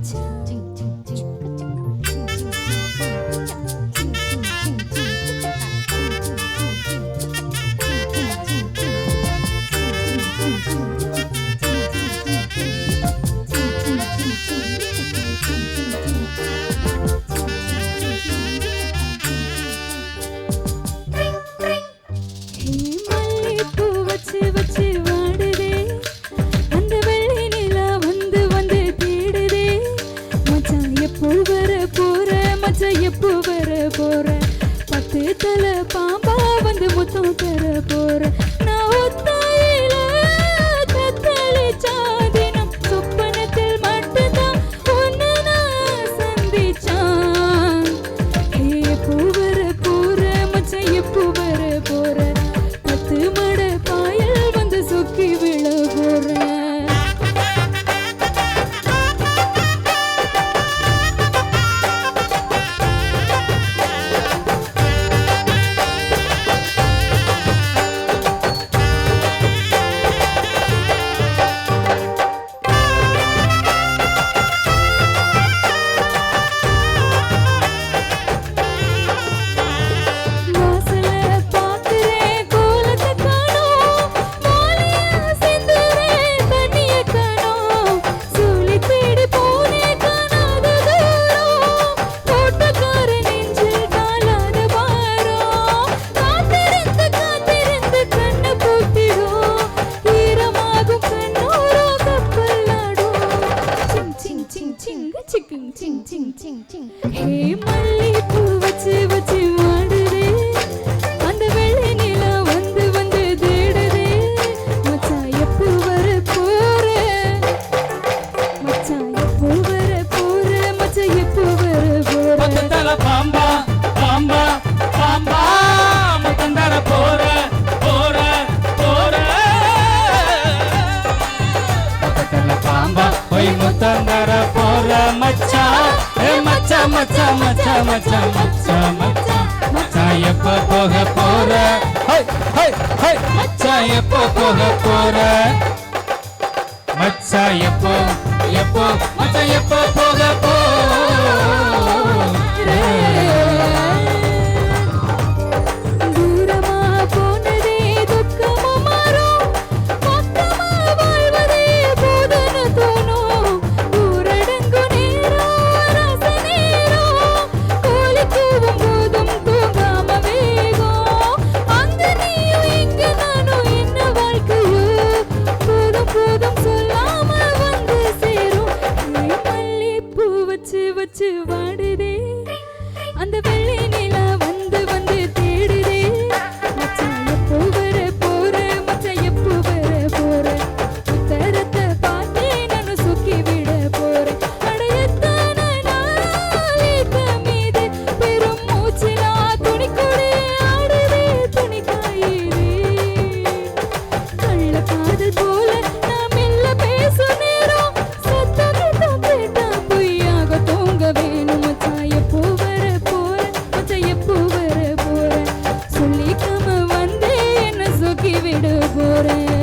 静静静静。போற. பத்து தலை பாம்பா வந்து முத்தம் தர போற. சிங் சிங் சிங் வச்சு வச்சு மாடுதே அந்த வெள்ளை நிலா வந்து வந்து தேடுதே. மச்சான் எப்போ வர போற? மச்சான் எப்போ வர போற? மச்சான் எப்போ வர போற? பக்கத்துல பாம்பா பாம்பா பாம்பா முத்தந்தர போற போற போற. பக்கத்துல பாம்பா போய் முத்தந்தர போற மச்சா ஏ மச்சா மச்சா மச்சா மச்சா மச்சா மச்சா மச்சா எப்ப போக போற? Hi hi hi. மச்சா எப்ப போக போற? அந்த வெள்ளி விடுகிறேன்